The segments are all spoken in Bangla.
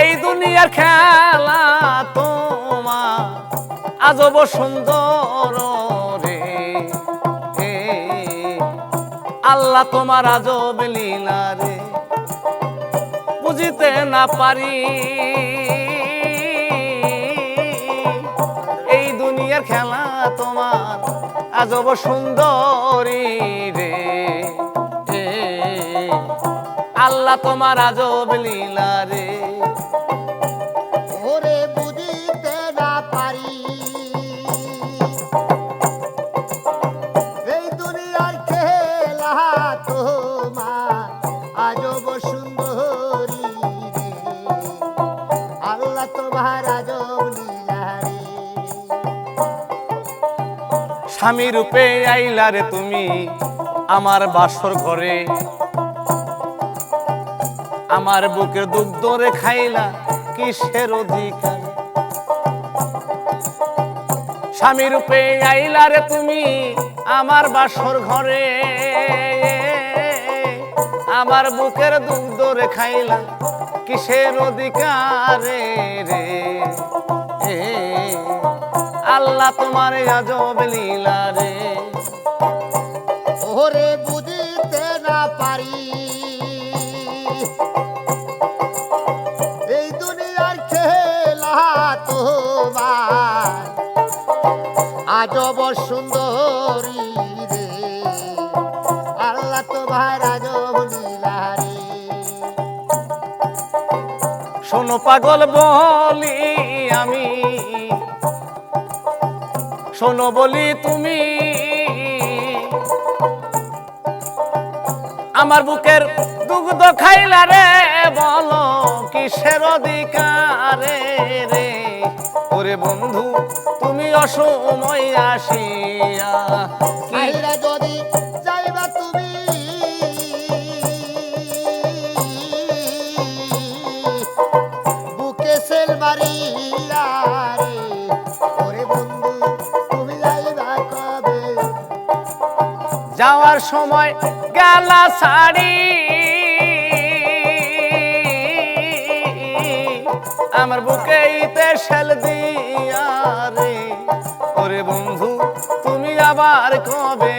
এই দুনিয়ার খেলা তোমার আজব সুন্দর রে। আল্লাহ তোমার আজব লীলা রে। বুঝিতে না পারি। এই দুনিয়ার খেলা তোমার আজব সুন্দরী রে। আল্লাহ তোমার আজব লীলা রে। স্বামী রূপে আইলা রে তুমি আমার বাসর ঘরে। আমার বুকে দুগ্ধ রে খাইলা কিসের অধিকার? স্বামী রূপে আইলা রে তুমি আমার বাসর ঘরে। আমার বুকের দুগ্ধ রে খাইলা কিসের অধিকারে রে? আল্লাহ তোমার আজব লীলা রে। ওরে বুঝতে না পারি। এই দুনিয়ার খেলা তোমার আজব সুন্দরী রে। আল্লাহ তোমার আজব লীলা রে। শোনো পাগল বলি আমি শোনো বলি তুমি, আমার বুকের দুগ্ধ খাইলা রে, বলো কিসের অধিকারে রে? ওরে বন্ধু, তুমি অসময় আসিয়া যাওয়ার সময় গালা শাড়ি। আমার বুকে ইতে শেল দিয়া রে। ওরে বন্ধু, তুমি আবার কবে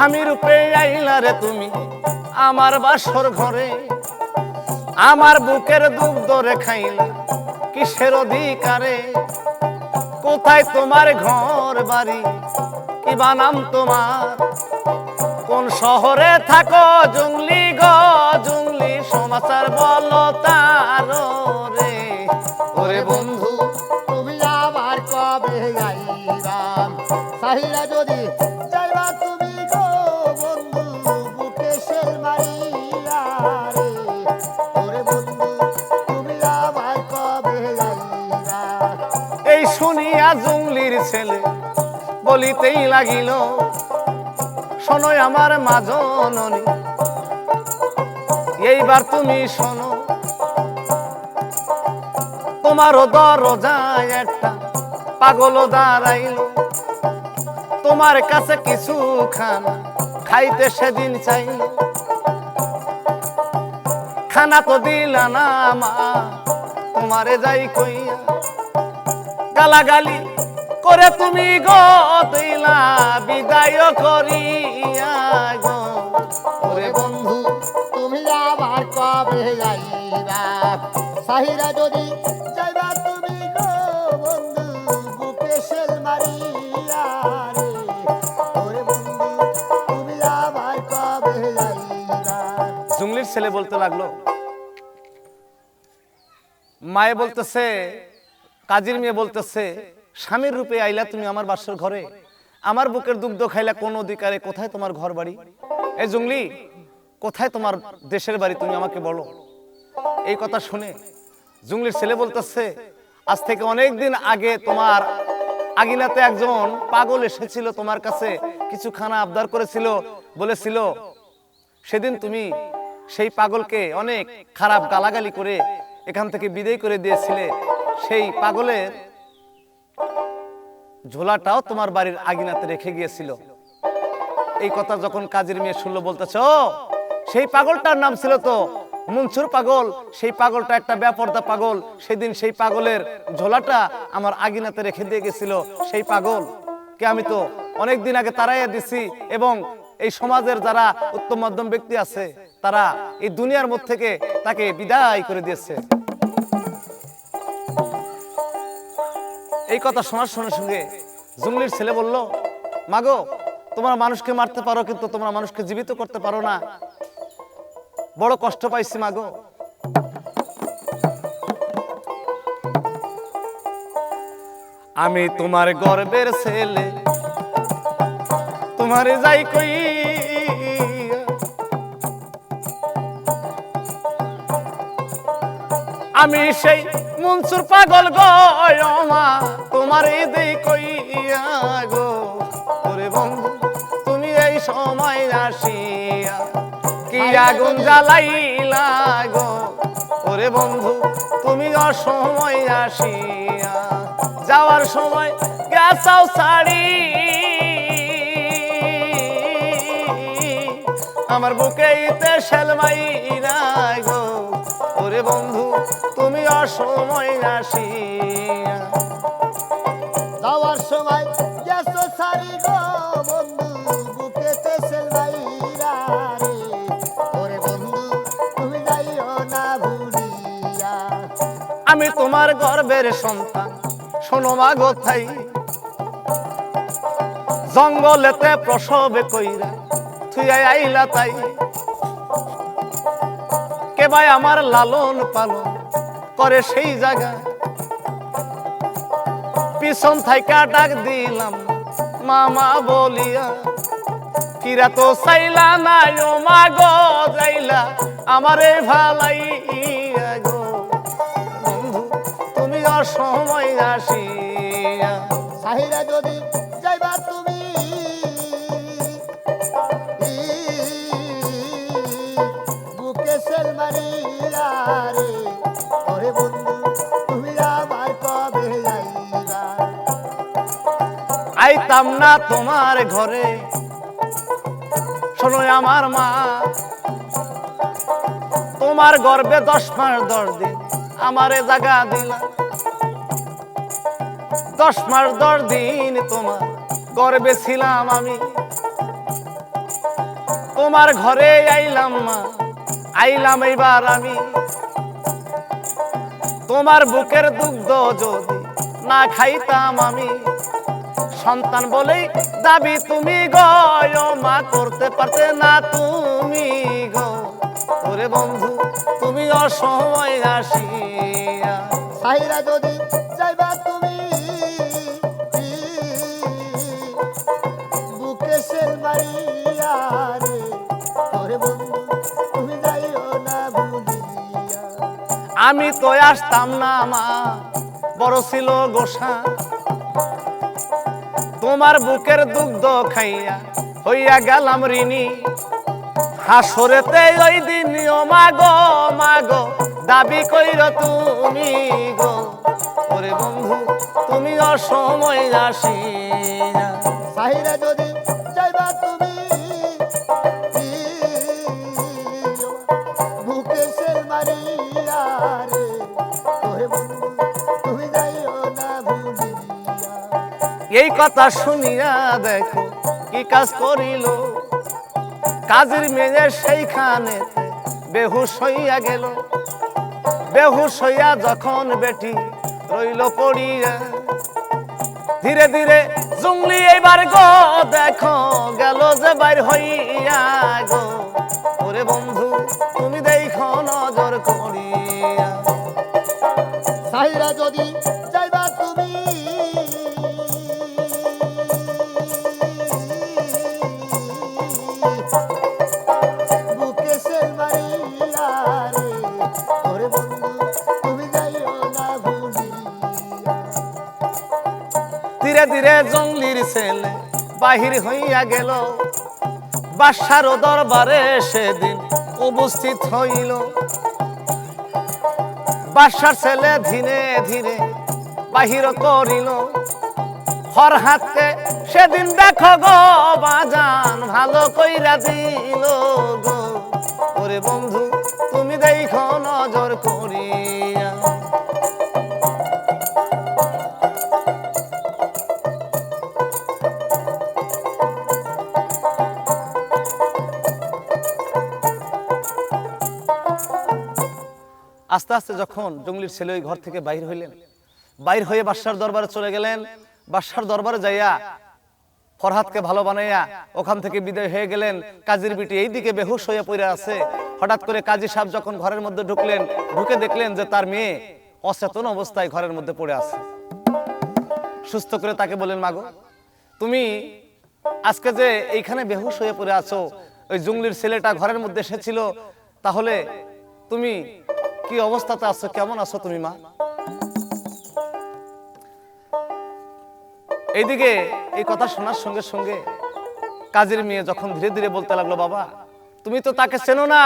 স্বামী রূপে আইলা রে তুমি, আমার বাসর ঘরে। আমার বুকের দুগ্ধ রে খাইলা, কিসের অধিকারে? কোথায় তোমার ঘর বাড়ি? কি বানাম তোমার? কোন শহরে থাকো জঙ্গলি গ, জঙ্গলি সমাচার বলো তার রে। ওরে বন্ধু, তুমি আবার কবে যাইবা সাহিরা যদি তুমি শুনিয়া জঙ্গলির ছেলে, বলিতেই লাগিল, শোনো আমার মাজননী এইবার তুমি শোনো, তোমারও দরজায় একটা পাগল দাঁড়াইল। তোমার কাছে কিছু খানা খাইতে সেদিন চাইল। খানা তো দিলা না মা, তোমারে যাই কইয়া গালাগালি করে তুমি গো বিদায় করিয়া গো। ওরে বন্ধু তুমি আবার কবে যাইবা সাহিরা যদি যাইবা তুমি গো বন্ধু বুকে সেল মারিয়া রে। ওরে বন্ধু তুমি আবার কবে যাইবা জুংলির ছেলে বলতে লাগল মায়ে বলতেছে কাজীর মেয়ে বলতেছে, স্বামীর রূপে আইলা তুমি আমার বাসর ঘরে। আমার বুকের দুগ্ধ খাইলা কোন অধিকারে কোথায় তোমার ঘর বাড়ি? এই জুংলি কোথায় তোমার দেশের বাড়ি তুমি আমাকে বলো? এই কথা শুনে জুংলির ছেলে বলতেছে, আজ থেকে অনেক দিন আগে তোমার আগিনাতে একজন পাগল এসেছিল তোমার কাছে, কিছু খানা আবদার করেছিল, বলেছিল, সেদিন তুমি সেই পাগলকে অনেক খারাপ গালাগালি করে এখান থেকে বিদায় করে দিয়েছিলে। সেই পাগলের ঝোলাটাও তোমার বাড়ির আগিনাতে রেখে গিয়েছিল। এই কথা যখন কাজের মেয়ে শুনলো, বলতেছ সেই পাগলটার নাম ছিল তো মনসুর পাগল। সেই পাগলটা একটা ব্যাপারদা পাগল। সেদিন সেই পাগলের ঝোলাটা আমার আগিনাতে রেখে দিয়ে গেছিল। সেই পাগল কে আমি তো অনেক দিন আগে তারাইয়া দিছি এবং এই সমাজের যারা উত্তম মাধ্যম ব্যক্তি আছে, তারা এই দুনিয়ার মধ্যে থেকে তাকে বিদায় করে দিয়েছে। এই কথা শোনার সঙ্গে সঙ্গে জুংলির ছেলে বলল, মাগো, তোমরা মানুষকে মারতে পারো, কিন্তু তোমরা মানুষকে জীবিত করতে পারো না। বড় কষ্ট পাইছি, মাগো। আমি তোমার গর্বের ছেলে। তোমারে যাই কই? আমি সেই মনসুর পাগল গয়মা। তোমার দেই কইয়া গো। ওরে বন্ধু তুমি এই সময় আসিয়া কি আগুন জ্বালাইলা গো। ওরে বন্ধু তুমি অসময় আসিয়া যাওয়ার সময় গেছাও শাড়ি আমার বুকে ইতে সেলমাইরা গো। ওরে বন্ধু তুমি অসময় আসিয়া আমি তোমার গর্বের সন্তান। শোনো মা গোথাই জঙ্গলেতে প্রসবে কইরা থুই আইলা তাই। কে ভাই আমার লালন পালন করে সেই জায়গা পিছন থাইকা ডাক দিলাম, মামা বলিয়া, কিরা তো চাইলা নাই ও মা গো, যাইলা আমারে ভালাইয়া। তুমি অসময় আসিয়া সাহিরা যদি যাইবা তুমি বুকে সেল মারিয়া রে ওরে বন্ধু তুমি আমার কবে যাইবা? আইতাম না তোমার ঘরে শোনো আমার মা তোমার গর্বে দশ মাস দশ দিন আমারে জাগা দিলা। দশ মাস দশ দিন তোমার, গর্বে ছিলাম আমি। তোমার ঘরে আইলাম মা, আইলাম এইবার আমি। তোমার বুকের দুগ্ধ যদি না খাইতাম আমি, সন্তান বলেই দাবি তুমি গয় মা, করতে পারতে না তুমি গো। বন্ধু, তুমি অসময় আসিয়া। সাহিরা যদি আমি তো আসতাম না মা বড় ছিল গোসা। তোমার বুকের দুগ্ধ খাইয়া হইয়া গেলাম ঋণী। হাসরেতে ওই দিন, ও মাগো মাগো দাবি কইর তুমি গো, ওরে বন্ধু, তুমি অসময় আসিয়া। সাহিরা যদি যাইবা তুমি এই কথা শুনিয়া দেখো, কি কাজ করিল? কাজের মেয়ে সেইখানে বেহুশ হইয়া গেল। বেহুশ হইয়া যখন বেটি রইল পড়িয়া, ধীরে ধীরে জুংলি এইবার গো, দেখো গেল যে বাইর হইয়া গো। ওরে বন্ধু, তুমি দেখো নজর করিয়া। ধীরে জঙ্গলির ছেলে বাহির হইয়া গেল। বাসার দরবারে সেদিন উপস্থিত হইল। বাসার ছেলে ধীরে ধীরে বাহির করিল। ফরহাতকে সেদিন দেখো গো, বাজান ভালো কইরা দিল গো। ওরে বন্ধু আস্তে আস্তে যখন জঙ্গলির ছেলে ওই ঘর থেকে বাইর হইলেন, বাইর হয়ে বাদশার দরবারে চলে গেলেন, বাদশার দরবারে যাইয়া ফরহাদকে ভালো বানাইয়া ওখান থেকে বিদায় হয়ে গেলেন। কাজীর বিটি এইদিকে বেহুশ হয়ে পড়ে আছে। হঠাৎ করে কাজী সাহেব যখন ঘরের মধ্যে ঢুকলেন, ঢুকে দেখলেন যে তার মেয়ে অচেতন অবস্থায় ঘরের মধ্যে পড়ে আছে। সুস্থ করে তাকে বলেন মাগো, তুমি আজকে যে এইখানে বেহুশ হয়ে পড়ে আছো, ওই জঙ্গলির ছেলেটা ঘরের মধ্যে এসেছিল, তাহলে তুমি কি অবস্থাতে আছো? কেমন আছো তুমি, মা? এইদিকে এই কথা শোনার সঙ্গে সঙ্গে কাজের মেয়ে যখন ধীরে ধীরে বলতে লাগল, বাবা, তুমি তো তাকে চেনো না।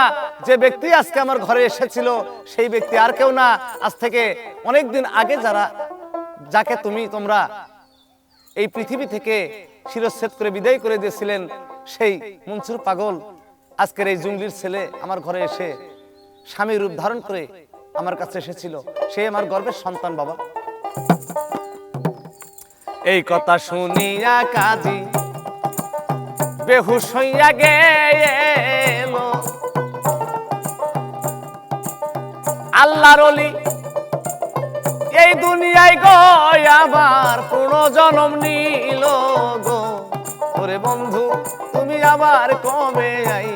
যে ব্যক্তি আজকে আমার ঘরে এসেছিল, সেই ব্যক্তি আর কেউ না। আজ থেকে অনেক দিন আগে যারা, যাকে তুমি তোমরা এই পৃথিবী থেকে শিরচ্ছেদ করে বিদায় করে দিয়েছিলেন, সেই মনসুর পাগল আজকের এই জঙ্গলির ছেলে আমার ঘরে এসে স্বামীর রূপ ধারণ করে আমার কাছে এসেছিল। সে আমার গর্বের সন্তান, বাবা। এই কথা শুনিয়া কাজী বেহুশ হইয়া গেল। আল্লাহর অলি, এই দুনিয়ায় গো, আবার পুনর্জন্ম নিল গো। ওরে বন্ধু, তুমি আবার কবে আইবা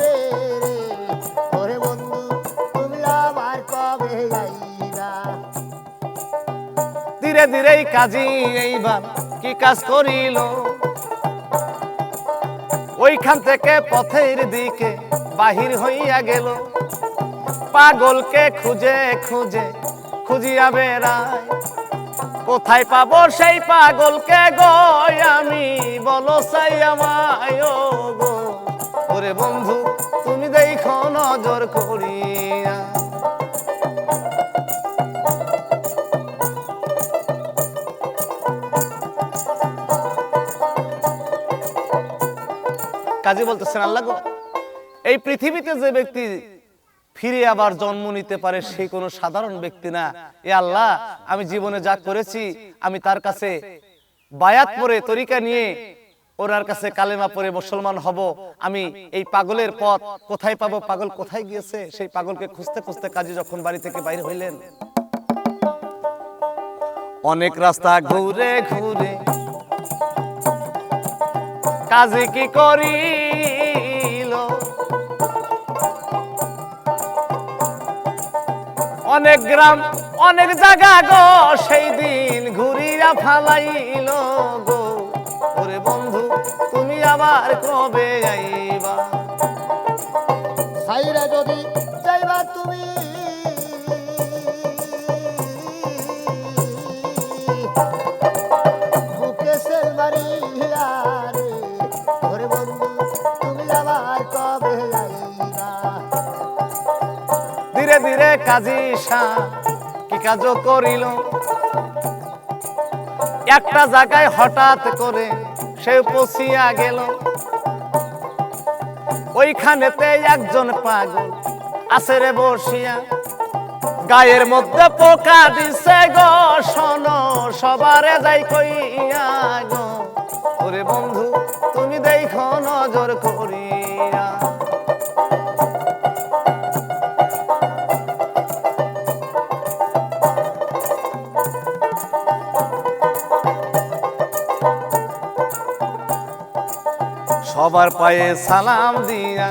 রে। বন্ধু, তুমি আবার কবে ধীরে ধীরে কাজী এইবার কি কাজ করিল? ওইখান থেকে পথের দিকে বাহির হইয়া গেল। পাগলকে খুঁজে খুঁজে খুঁজিয়া বেড়ায়। কোথায় পাবো সেই পাগলকে গো আমি? বলো চাই আমায় ওরে বন্ধু, তুমি দেখো নজর করিয়া। কাজী বলতেছেন, আল্লাহ এই পৃথিবীতে যে ব্যক্তি ফিরে আবার জন্ম নিতে পারে, সে কোনো সাধারণ ব্যক্তি না। এ আল্লাহ, আমি জীবনে যা করেছি, আমি তার কাছে বায়াত পরে তরিকা নিয়ে ওনার কাছে কালেমা পরে মুসলমান হব, আমি এই পাগলের পথ কোথায় পাবো? পাগল কোথায় গিয়েছে? সেই পাগলকে খুঁজতে খুঁজতে কাজী যখন বাড়ি থেকে বাইরে হইলেন, অনেক রাস্তা ঘুরে ঘুরে, কাজে কি করিল? অনেক গ্রাম, অনেক জায়গা গো, সেই দিন ঘুরিয়া ফালাইল। আবার কবে আইবা সাইরা যদি যাইবা তুমি। বুকে সেল মারিয়া রে ওরে বন্ধু তুমি আবার কবে যাইবা? ধীরে ধীরে কাজী শাহ কি কাজ করিল? একটা জায়গায় হঠাৎ করে সে পচিয়া গেল। ওইখানেতে একজন পাগল আছে রে বসিয়া। গায়ের মধ্যে পোকা দিছে গো, শোনো, সবারে যাই কইয়া গো। ওরে বন্ধু, তুমি দেখো নজর করিয়া। সবার পায়ে সালাম দিয়া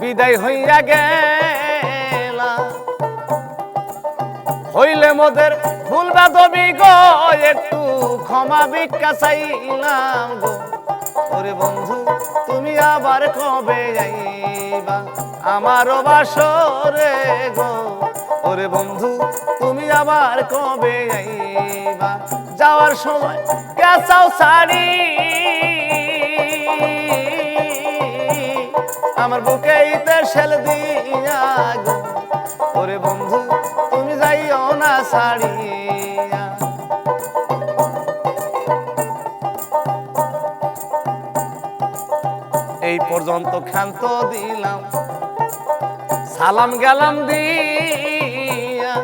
বিদায় হইয়া গেলা। হইলে মোদের ভুলবা বাদবি গো, একটু ক্ষমা ভিক্ষা চাইলাম গো। ওরে বন্ধু, তুমি আবার কবে যাইবা আমারও বাসরে গো। ওরে বন্ধু, তুমি আবার কবে যাইবা যাওয়ার সময় গেছাও শাড়ি আমার বুকে ইতে শেল দিয়া গো। ওরে বন্ধু, তুমি যাইও না ছাড়িয়া। এই পর্যন্ত ক্ষান্ত দিলাম, সালাম গেলাম দিয়া।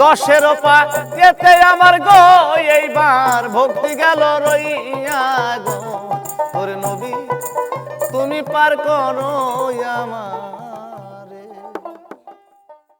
দশের পা এতে আমার গো, এইবার ভক্তি গেল রইয়া গো। ওরে নবী পার করো আমার।